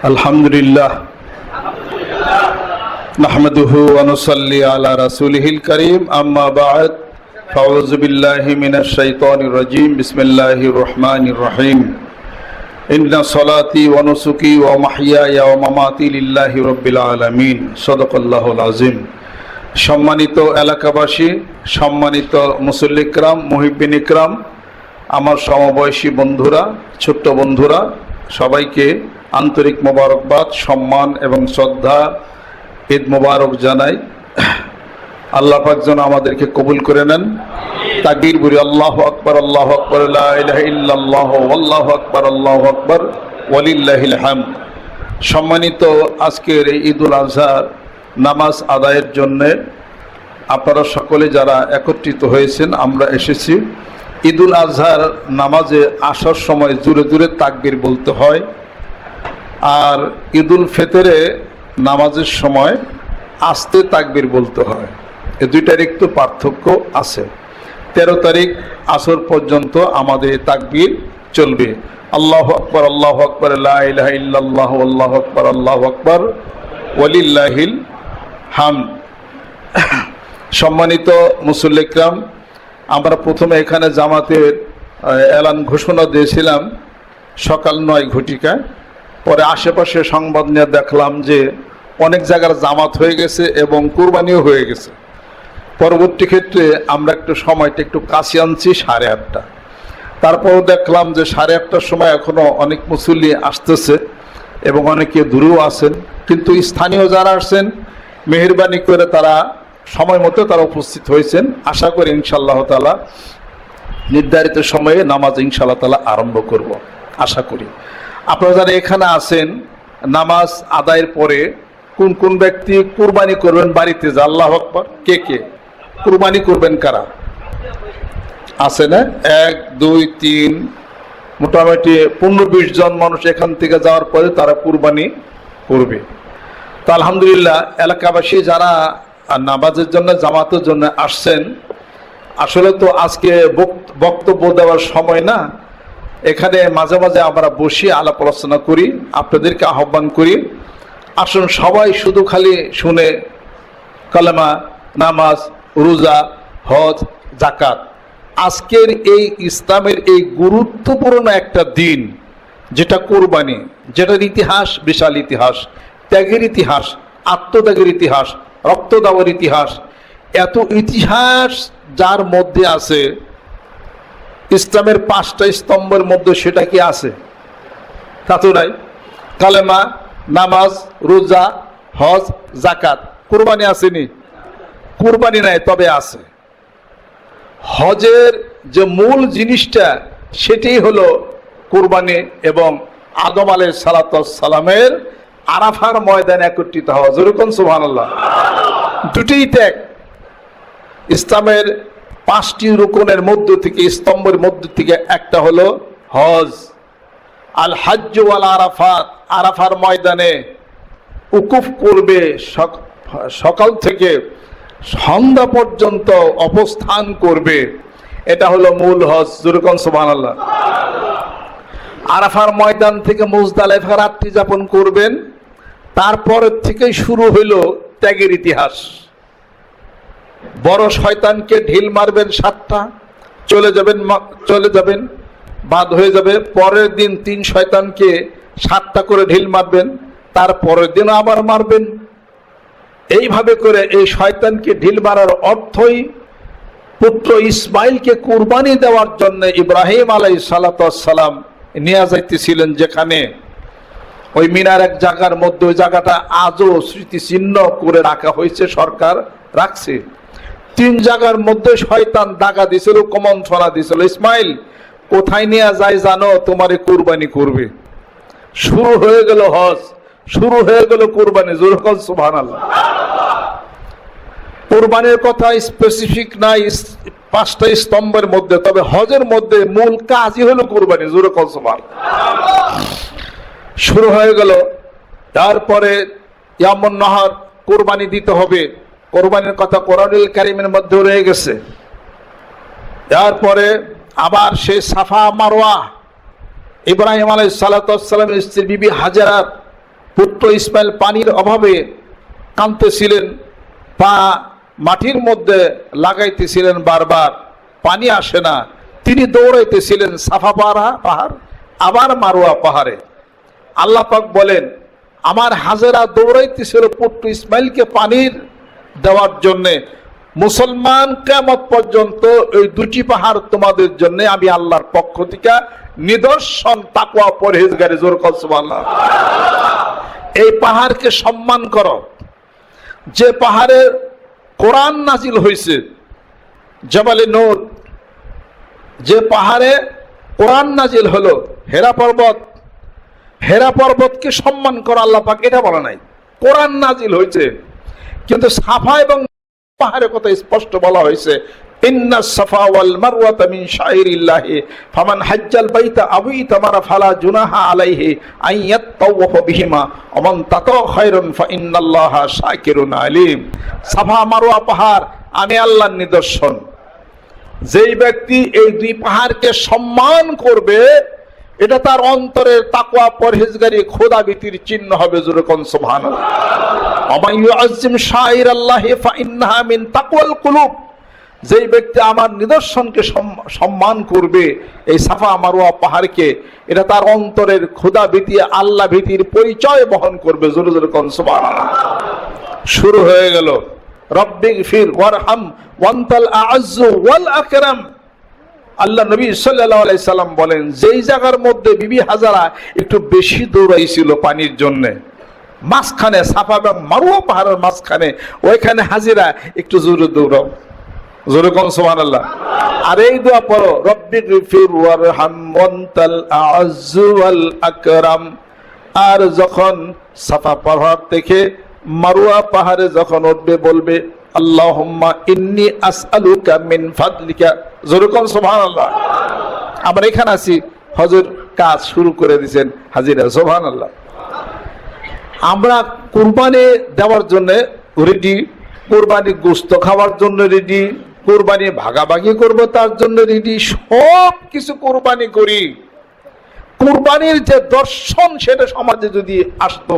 الحمد لله نحمده ونصلي على رسوله الكريم أما بعد فأعوذ بالله من الشيطان الرجيم بسم الله الرحمن الرحيم إن صلاتي ونسكي ومحياي ومماتي لله رب العالمين صدق الله العظيم সম্মানিত এলাকাবাসী সম্মানিত মুসল্লিকরাম মুহিবিন ইকরাম আমার সমবয়সী বন্ধুরা ছোট্ট বন্ধুরা সবাইকে আন্তরিক মোবারকবাদ, সম্মান এবং শ্রদ্ধা ঈদ মোবারক জানাই। আল্লাহ পাক যেন আমাদেরকে কবুল করে নেন। তাকবীর বলি আল্লাহ আকবর আল্লাহ আকবর ইল্লাল্লাহ আল্লাহ আকবর আল্লাহ আকবর, ওয়ালিল্লাহিল হামদ। সম্মানিত আজকের এই ঈদুল আজহার নামাজ আদায়ের জন্যে আপনারা সকলে যারা একত্রিত হয়েছেন, আমরা এসেছি। ঈদুল আজহার নামাজে আসার সময় জুড়ে জুড়ে তাকবির বলতে হয়। আর ঈদুল ফেতরে নামাজের সময় আস্তে তাকবির বলতে হয়। এ দুইটার একটু পার্থক্য আছে। তেরো তারিখ আসর পর্যন্ত আমাদের তাকবির চলবে। আল্লাহ আকবর আল্লাহ আকবর ইল্লাল্লাহ, আল্লাহ আকবর আল্লাহ আকবর, ওয়ালিল্লাহিল হাম। সম্মানিত মুসল্লিকরাম আমরা প্রথমে এখানে জামাতের এলান ঘোষণা দিয়েছিলাম সকাল নয় ঘটিকায়। পরে আশেপাশে সংবাদ নিয়ে দেখলাম যে অনেক জায়গার জামাত হয়ে গেছে এবং কুরবানিও হয়ে গেছে। পরবর্তী ক্ষেত্রে আমরা একটু সময়টা একটু কাছে আনছি সাড়ে আটটা। তারপরও দেখলাম যে সাড়ে আটটার সময় এখনও অনেক মুসল্লি আসতেছে এবং অনেকে দূরেও আছেন। কিন্তু স্থানীয় যারা আসছেন, মেহরবানি করে তারা সময় মতো তারা উপস্থিত হয়েছেন। আশা করি ইনশাল্লাহ তালা নির্ধারিত সময়ে নামাজ ইনশাল্লাহ তালা আরম্ভ করব। আশা করি। আপনারা যারা এখানে আছেন, নামাজ আদায়ের পরে কোন কোন ব্যক্তি কুরবানি করবেন বাড়িতে? যে আল্লাহ আকবর। কে কে? কুরবানি করবেন কারা? আছে না? এক, দুই, তিন, মোটামুটি পনেরো, বিশ জন মানুষ এখান থেকে যাওয়ার পরে তারা কুরবানি করবে। তো আলহামদুলিল্লাহ, এলাকাবাসী যারা নামাজের জন্য, জামাতের জন্য আসছেন, আসলে তো আজকে বক্ত- বক্তব্য দেওয়ার সময় না এখানে মাঝে মাঝে আমরা বসি আলাপ আলোচনা করি, আপনাদেরকে আহ্বান করি। আসুন সবাই শুধু খালি শুনে কালেমা, নামাজ, রোজা, হজ জাকাত আজকের এই ইসলামের এই গুরুত্বপূর্ণ একটা দিন, যেটা কোরবানি, যেটার ইতিহাস, বিশাল ইতিহাস, ত্যাগের ইতিহাস, আত্মত্যাগের ইতিহাস রক্ত ইতিহাস, এত ইতিহাস যার মধ্যে আছে ইসলামের পাঁচটা স্তম্ভের মধ্যে সেটা কি আছে? তা তো নাই। কালেমা, নামাজ, রোজা, হজ জাকাত কুরবানি আসেনি? কুরবানি নাই, তবে আছে। হজের যে মূল জিনিসটা, সেটাই হলো কুরবানি এবং আদম আলাই সালামের আরাফার ময়দানে একত্রিত হওয়া। যেরকম সুহান দুটোই ত্যাগ। ইসলামের পাঁচটি রুকনের মধ্য থেকে, স্তম্ভের মধ্য থেকে একটা হলো হজ। আল হাজ্জ ওয়াল আরাফাত, আরাফার ময়দানে উকুফ করবে সকাল থেকে সন্ধ্যা পর্যন্ত অবস্থান করবে। এটা হলো মূল হজ। জুরকন সুবাহ আরাফার ময়দান থেকে মুজদালেফা রাত্রি যাপন করবেন। তারপরের থেকে শুরু হইল ত্যাগের ইতিহাস। বড় শয়তানকে ঢিল মারবেন সাতটা, চলে যাবেন চলে যাবেন, বাদ হয়ে যাবে। পরের দিন তিন শয়তানকে সাতটা করে ঢিল মারবেন, তার পরের দিন আবার মারবেন। এইভাবে করে এই শয়তানকে ঢিল মারার অর্থই পুত্র ইসমাইলকে কুরবানি দেওয়ার জন্য ইব্রাহিম আলাই সালাম নিয়ে যাইতেছিলেন যেখানে ওই মিনার এক জায়গার মধ্যে, ওই জায়গাটা আজও স্মৃতিচিহ্ন করে রাখা হয়েছে, সরকার রাখছে। তিন জায়গার মধ্যে শয়তান দাগা দিছিল কমন ছড়া দিছিল। ইসমাইল, কোথায় নিয়ে যায় জানো? তোমারে কুরবানি করবে। শুরু হয়ে গেল হজ, শুরু হয়ে গেল কুরবানি। জোরকল সুবহান আল্লাহ কোরবানির কথা স্পেসিফিক নাই পাঁচটা স্তম্ভের মধ্যে। তবে হজের মধ্যে মূল কাজই হলো কোরবানি। জোরকল সুবহান শুরু হয়ে গেল। তারপরে ইয়ামন নাহার কোরবানি দিতে হবে। কোরবানির কথা কোরআনুল কারিমের মধ্যে রয়ে গেছে। তারপরে আবার সে সাফা মারোয়া ইব্রাহিম আলাই সালাতামের স্ত্রী বিবি হাজারার পুত্র ইসমাইল পানির অভাবে কাঁদতেছিলেন, পা মাটির মধ্যে লাগাইতেছিলেন বারবার, পানি আসে না। তিনি দৌড়াইতেছিলেন সাফা পাহাড় পাহাড়, আবার মারোয়া পাহাড়ে। আল্লাহ পাক বলেন, আমার হাজেরা দৌড়াইতেছিল পুত্র ইসমাইলকে পানির দেওয়ার জন্যে। মুসলমান কেমত পর্যন্ত ওই দুটি পাহাড় তোমাদের জন্য আমি আল্লাহর পক্ষ থেকে নিদর্শন তাকুয়া পরহেজগারি, জোর কসবাল্লাহ এই পাহাড়কে সম্মান কর। যে পাহাড়ে কোরআন নাজিল হয়েছে জবালে নূর, যে পাহাড়ে কোরআন নাজিল হলো, হেরা পর্বত, হেরা পর্বতকে সম্মান করা আল্লাহ পাক এটা বলা নাই। কোরআন নাজিল হয়েছে কিন্তু সাফা এবং পাহাড়ের কথা স্পষ্ট বলা হয়েছে ইতামারা ফালা জুনাহা আলিম। সাফা আমি আল্লাহর নিদর্শন। যেই ব্যক্তি এই দুই পাহাড়কে সম্মান করবে, এটা তার অন্তরের তাকওয়া, পরহেজগারি খোদা ভীতির চিহ্ন হবে যেরকম সুবহান যেই ব্যক্তি আমার নিদর্শনকে সম্মান করবে, এই সাফা মারোয়া পাহাড়কে, এটা তার অন্তরের খোদা ভীতি আল্লাহ ভীতির পরিচয় বহন করবে। জোরে জোরে কন, সুবহানাল্লাহ। শুরু হয়ে গেল। রব্বিক ফির ওয়ারহাম, ওয়ান্তাল আযু ওয়াল আকরাম। আল্লাহ নবী সাল্লাল্লাহু সাল্লাম বলেন, যেই জায়গার মধ্যে বিবি হাজারা একটু বেশি দৌড়াইছিল পানির জন্য মাঝখানে সাফা এবং মারুয়া পাহাড়ের মাঝখানে, ওইখানে হাজিরা একটু জোরে দৌড়াও। জোরে কম সুবহানাল্লাহ। আর এই দোয়া পড়ো রব্বিক ফির ওয়ারহাম ওয়ান্তাল আযু আকরাম। আর যখন সাফা পাহাড় থেকে মারুয়া পাহাড়ে যখন উঠবে, বলবে, আল্লাহুম্মা ইন্নি আসআলুকা মিন ফাদলিকা। যেরকম সুবহানাল্লাহ। আমরা এখানে আছি, হজর কাজ শুরু করে দিয়েছেন হাজিরা, সুবহানাল্লাহ। আমরা কুরবানি দেওয়ার জন্য রেডি কোরবানি গোস্ত খাওয়ার জন্য রেডি কোরবানি ভাগাভাগি করব তার জন্য রেডি সব কিছু কোরবানি করি। কুরবানির যে দর্শন সেটা সমাজে যদি আসতো,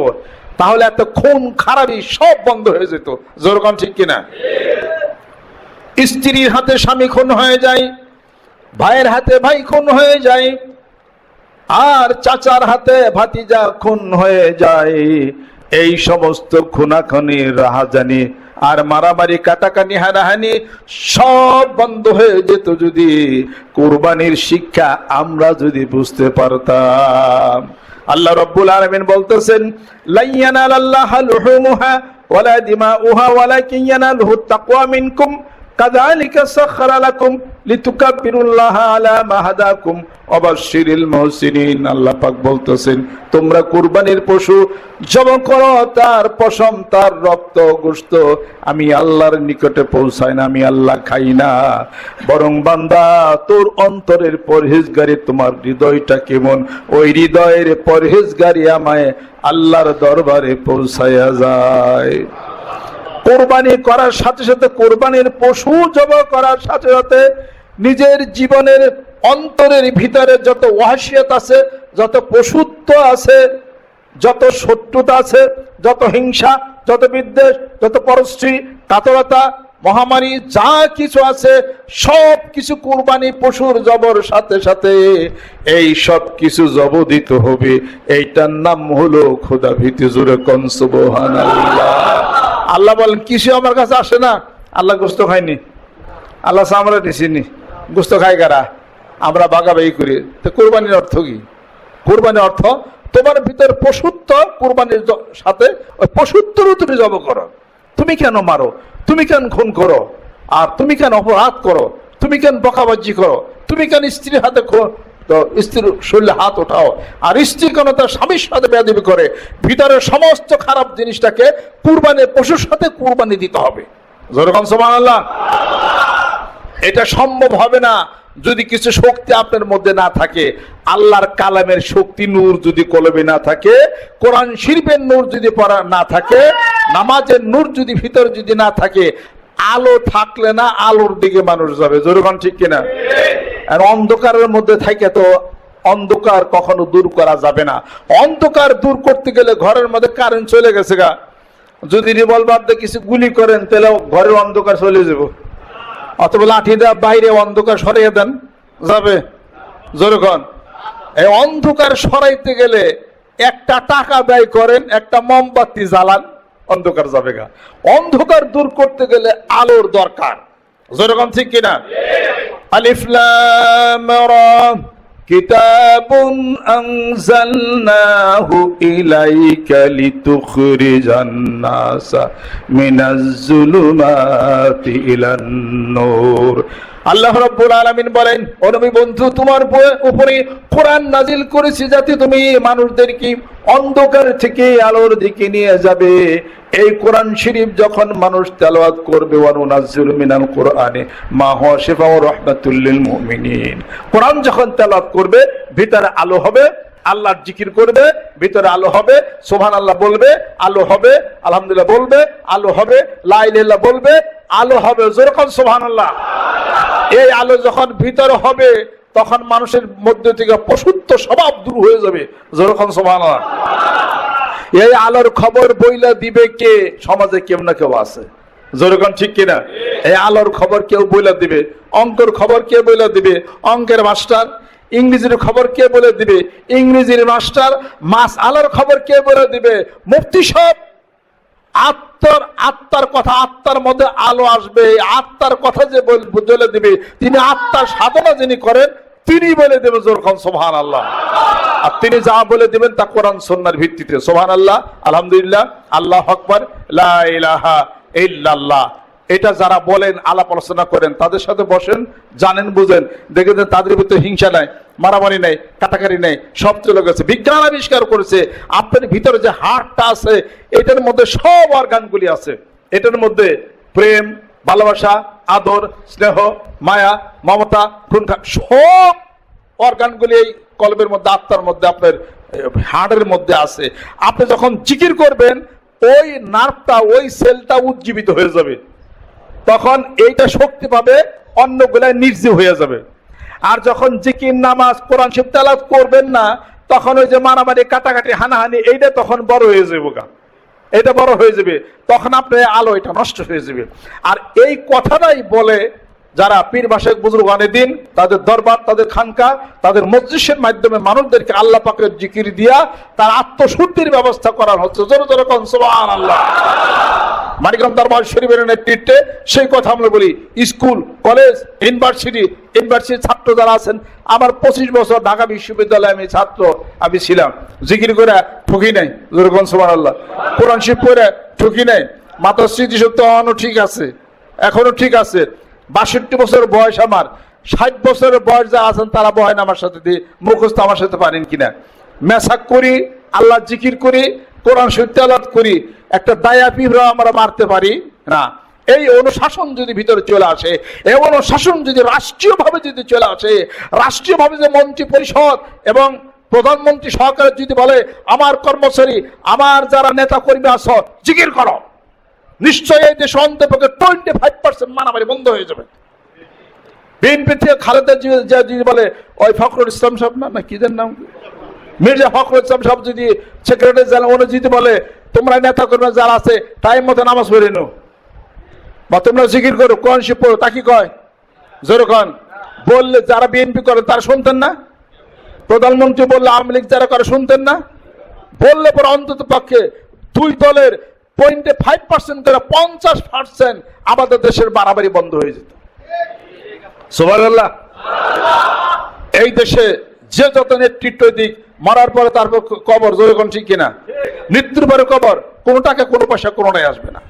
তাহলে এত খুন খারাপি সব বন্ধ হয়ে যেত। যেরকম ঠিক কিনা? স্ত্রীর হাতে স্বামী খুন হয়ে যায়, ভাইয়ের হাতে ভাই খুন হয়ে যায় আর চাচার হাতে ভাতিজা খুন হয়ে যায়। এই সমস্ত খুনাখনি, রাহাজানি আর মারামারি, কাটাকানি, হানাহানি সব বন্ধ হয়ে যেত যদি। কোরবানির শিক্ষা আমরা যদি বুঝতে পারতাম। আল্লাহ রব্বুল আলামিন বলতেছেন লাইয়ানাল আল্লাহ ওয়ালা দিমাউহা ওয়ালাকিন ইয়ানালুহু তাকওয়া মিনকুম আল্লাহ বলতেছেন, তোমরা পশু তার পশম, তার রক্ত আমি আল্লাহর নিকটে পৌঁছাই না, আমি আল্লাহ খাই না। বরং বান্দা, তোর অন্তরের পরহেজগারি তোমার হৃদয়টা কেমন? ওই হৃদয়ের পরহেজগারি আমায় আল্লাহর দরবারে পৌঁছায়া যায়। কোরবানি করার সাথে সাথে কোরবানির পশু জব করার সাথে সাথে নিজের জীবনের অন্তরের ভিতরে যত ওয়াসিয়ত আছে, যত পশুত্ব আছে, যত শত্রুতা আছে, যত হিংসা, যত বিদ্বেষ, যত পরশ্রী কাতরতা মহামারী, যা কিছু আছে, সব কিছু কোরবানি পশুর জবর সাথে সাথে এই সব কিছু জব দিতে হবে। এইটার নাম হলো খোদা ভীতি জুড়ে কনসুবহান আল্লাহ বলেন কিছু আমার কাছে আসে না? আল্লাহ গোস্ত খায়নি। আল্লাহ আমরা দিছিনি গোস্ত খাই কারা? আমরা বাগাবাগি করি। তো কোরবানির অর্থ কি? কোরবানির অর্থ, তোমার ভিতর পশুত্ব কোরবানির সাথে ওই পশুত্বরও তুমি জব করো। তুমি কেন মারো? তুমি কেন খুন করো? আর তুমি কেন অপরাধ করো? তুমি কেন বকাবাজি করো? তুমি কেন স্ত্রীর হাতে তো স্ত্রীর শরীরে হাত ওঠাও। আর স্ত্রী কেন তার স্বামীর সাথে বেয়াদবি করে? ভিতরের সমস্ত খারাপ জিনিসটাকে কুরবানির পশুর সাথে কুরবানি দিতে হবে। যেরকম সমান আল্লাহ এটা সম্ভব হবে না যদি কিছু শক্তি আপনার মধ্যে না থাকে। আল্লাহর কালামের শক্তি নূর যদি কলবে না থাকে, কোরআন শিল্পের নূর যদি পড়া না থাকে, নামাজের নূর যদি ভিতর যদি না থাকে, আলো থাকলে না আলোর দিকে মানুষ যাবে। যেরকম ঠিক কিনা? আর অন্ধকারের মধ্যে থাকে তো অন্ধকার কখনো দূর করা যাবে না। অন্ধকার দূর করতে গেলে ঘরের মধ্যে কারেন্ট চলে গেছে গা। যদি রিভলভার দিয়ে কিছু গুলি করেন, তাহলে ঘরের অন্ধকার চলে যাব। অথবা লাঠি দেওয়া বাইরে অন্ধকার সরিয়ে দেন, যাবে। যেরকম এই অন্ধকার সরাইতে গেলে একটা টাকা ব্যয় করেন, একটা মোমবাতি জ্বালান, অন্ধকার যাবে গা। অন্ধকার দূর করতে গেলে আলোর দরকার। যেরকম ঠিক কিনা? আলিফ লাম রা। কিতাবুন আনজালনাহু ইলাইকা লিতুখরিজান নাসা মিনাজ জুলুমাতি ইলান নূর আল্লাহ রাব্বুল আলামিন বলেন, ও নবী বন্ধু, তোমার উপরে- কোরআন নাজিল করেছি যাতে তুমি মানুষদেরকে অন্ধকার থেকে আলোর দিকে নিয়ে যাবে। এই কোরআন শরীফ যখন মানুষ তেলাওয়াত করবে মিনাল কোরআনে কোরআন যখন তেলাওয়াত করবে, ভিতরে আলো হবে, আল্লাহর জিকির করবে, ভিতরে আলো হবে সোহান আল্লাহ বলবে, আলো হবে, আলহামদুলিল্লাহ বলবে, আলো হবে লাইল্লাহ বলবে, আলো হবে যেরকম সোহান আল্লাহ এই আলো যখন ভিতরে হবে, তখন মানুষের মধ্যে থেকে পশুত্ব স্বভাব দূর হয়ে যাবে। সোহান আল্লাহ এই আলোর খবর বইলা দিবে কে? সমাজে কেউ না কেউ আছে। যেরকম ঠিক কিনা? এই আলোর খবর কেউ বইলা দিবে। অঙ্কের খবর কে বইলা দিবে? অঙ্কের মাস্টার। ইংরেজির খবর কে বলে দিবে? ইংরেজির মাস্টার। মাস আলোর খবর কে বলে দিবে? মুফতি সব আত্মার আত্মার কথা, আত্মার মধ্যে আলো আসবে। আত্মার কথা যে বল- দিবে, তিনি আত্মার সাধনা যিনি করেন, তিনি বলে দেবেন খান সোহান আল্লাহ আর তিনি যা বলে দেবেন তা কোরআন সন্ন্যার ভিত্তিতে। সোহান আল্লাহ আলহামদুলিল্লাহ, আল্লাহ আকবর, লা ইলাহা ইল্লাল্লাহ। এটা যারা বলেন, আলাপ আলোচনা করেন, তাদের সাথে বসেন, জানেন, বুঝেন। দেখেন তাদের ভিতরে হিংসা নাই, মারামারি নেই কাটাকারি নেই, সব চলে গেছে। বিজ্ঞান আবিষ্কার করেছে, আপনার ভিতরে যে হার্টটা আছে, এটার মধ্যে সব অর্গানগুলি আছে। এটার মধ্যে প্রেম, ভালোবাসা, আদর, স্নেহ, মায়া, মমতা খুনখা সব অর্গানগুলি এই কলবের মধ্যে, আত্মার মধ্যে, আপনার হাড়ের মধ্যে আছে। আপনি যখন জিকির করবেন, ওই নার্ভটা, ওই সেলটা উজ্জীবিত হয়ে যাবে। তখন এইটা শক্তি পাবে অন্যগুলাই নির্জীব হয়ে যাবে। আর যখন জিকির, নামাজ, কোরআন শিব তালাত করবেন না, তখন ওই যে মারামারি, কাটাকাটি, হানাহানি, এইটা তখন বড় হয়ে যাবে গা। এটা বড় হয়ে যাবে। তখন আপনার আলো এটা নষ্ট হয়ে যাবে। আর এই কথাটাই বলে যারা পীর বাসায় বুজুর্গ আনে দিন তাদের দরবার, তাদের খানকা, তাদের মসজিদের মাধ্যমে মানুষদেরকে আল্লাহ পাকের জিকির দিয়া তার আত্মশুদ্ধির ব্যবস্থা করা হচ্ছে। জোরে জোরে কন আল্লাহ মানিকরাম দরবার শরীফের নেতৃত্বে সেই কথা আমরা বলি, স্কুল, কলেজ, ইউনিভার্সিটি, ইউনিভার্সিটির ছাত্র যারা আছেন, আমার পঁচিশ বছর ঢাকা বিশ্ববিদ্যালয়ে আমি ছাত্র, আমি ছিলাম। জিকির করে ঠকি নাই যেরকম সোমান আল্লাহ কোরআন শিব করে ঠকি নাই মাতার স্মৃতিশক্তি এখনও ঠিক আছে, এখনও ঠিক আছে। বাষট্টি বছর বয়স আমার, ষাট বছরের বয়স যা আছেন তারা বহেন আমার সাথে দিয়ে মুখস্থ আমার সাথে পারেন কিনা। মেসাক করি, আল্লাহ জিকির করি, কোরআন সত্যালাত করি, একটা দায়া পিঁপড়া আমরা মারতে পারি, না। এই অনুশাসন যদি ভিতরে চলে আসে, এই অনুশাসন যদি রাষ্ট্রীয়ভাবে যদি চলে আসে, রাষ্ট্রীয়ভাবে যে মন্ত্রী পরিষদ এবং প্রধানমন্ত্রী সহকারে যদি বলে, আমার কর্মচারী, আমার যারা নেতা কর্মী আস জিকির করো। নিশ্চয়ই এই দেশে অন্তপক্ষে টোয়েন্টি ফাইভ পার্সেন্ট মারামারি বন্ধ হয়ে যাবে। বিএনপি থেকে খালেদা যদি বলে, ওই ফখরুল ইসলাম সাহেব না না কি যার নাম? মির্জা ফখরুল ইসলাম সাহেব যদি সেক্রেটারি জেনারেল উনি যদি বলে, তোমরা নেতা কর্মী যারা আছে টাইম মতো নামাজ পড়ে নো বা তোমরা জিকির করো কোন শিব পড়ো, তা কি কয়? যেরকম বললে যারা বিএনপি করে, তারা শুনতেন না? প্রধানমন্ত্রী বললে আওয়ামী লীগ যারা করে, শুনতেন না? বললে পরে অন্তত পক্ষে দুই দলের পয়েন্টে ফাইভ পার্সেন্ট করে পঞ্চাশ পার্সেন্ট আমাদের দেশের বাড়াবাড়ি বন্ধ হয়ে যেত। এই দেশে যে যত নেতৃত্ব দিক, মারার পরে তারপর কবর, জোরে ঠিক কিনা? মৃত্যুর পরে কবর, কোনোটাকে কোনো পয়সা কোনোটাই আসবে না।